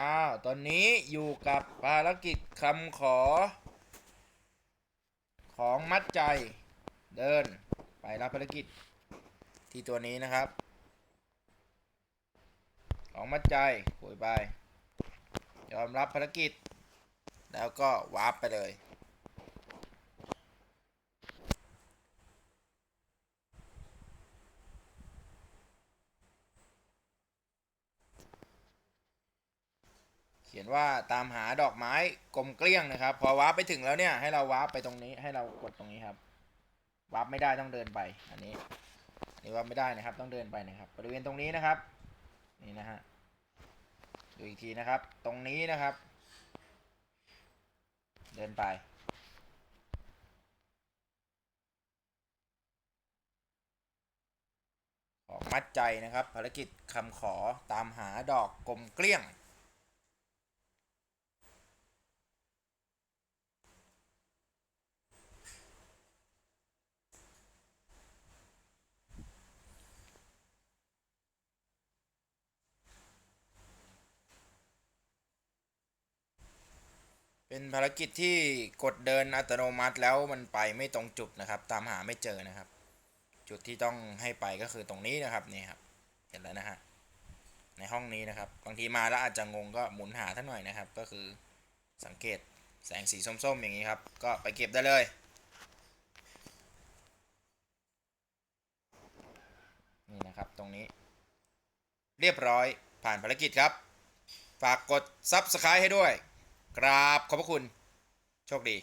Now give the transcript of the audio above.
อ้าว ตอนนี้อยู่กับภารกิจคำขอ ของมัดใจ เดินไปรับภารกิจที่ตัวนี้นะครับ ของมัดใจคุยไป ยอมรับภารกิจ แล้วก็วาร์ปไปเลย ขียนว่าตามหาดอกไม้กลมเกลี้ยงนะครับ พอวาร์ปไปถึงแล้วเนี่ย ให้เราวาร์ปไปตรงนี้ให้เรากดตรงนี้ครับวาร์ปไม่ได้ต้องเดินไป อันนี้อันนี้วาร์ปไม่ได้นะครับ ต้องเดินไปนะครับ บริเวณตรงนี้นะครับ นี่นะฮะดูอีกทีนะครับ ตรงนี้นะครับ เดินไปขอมัดใจนะครับ ภารกิจคำขอตามหาดอกกลมเกลี้ยง เป็นภารกิจที่กดเดินอัตโนมัติแล้วมันไปไม่ตรงจุดนะครับ ตามหาไม่เจอนะครับ จุดที่ต้องให้ไปก็คือตรงนี้นะครับนี่ครับเห็นแล้วนะฮะในห้องนี้นะครับ บางทีมาแล้วอาจจะงงก็หมุนหาท่านหน่อยนะครับ ก็คือสังเกตแสงสีส้มๆ อย่างนี้ครับ ก็ไปเก็บได้เลยนี่นะครับตรงนี้ เรียบร้อยผ่านภารกิจครับ ฝากกด Subscribe ให้ด้วย กราบขอบพระคุณ โชคดี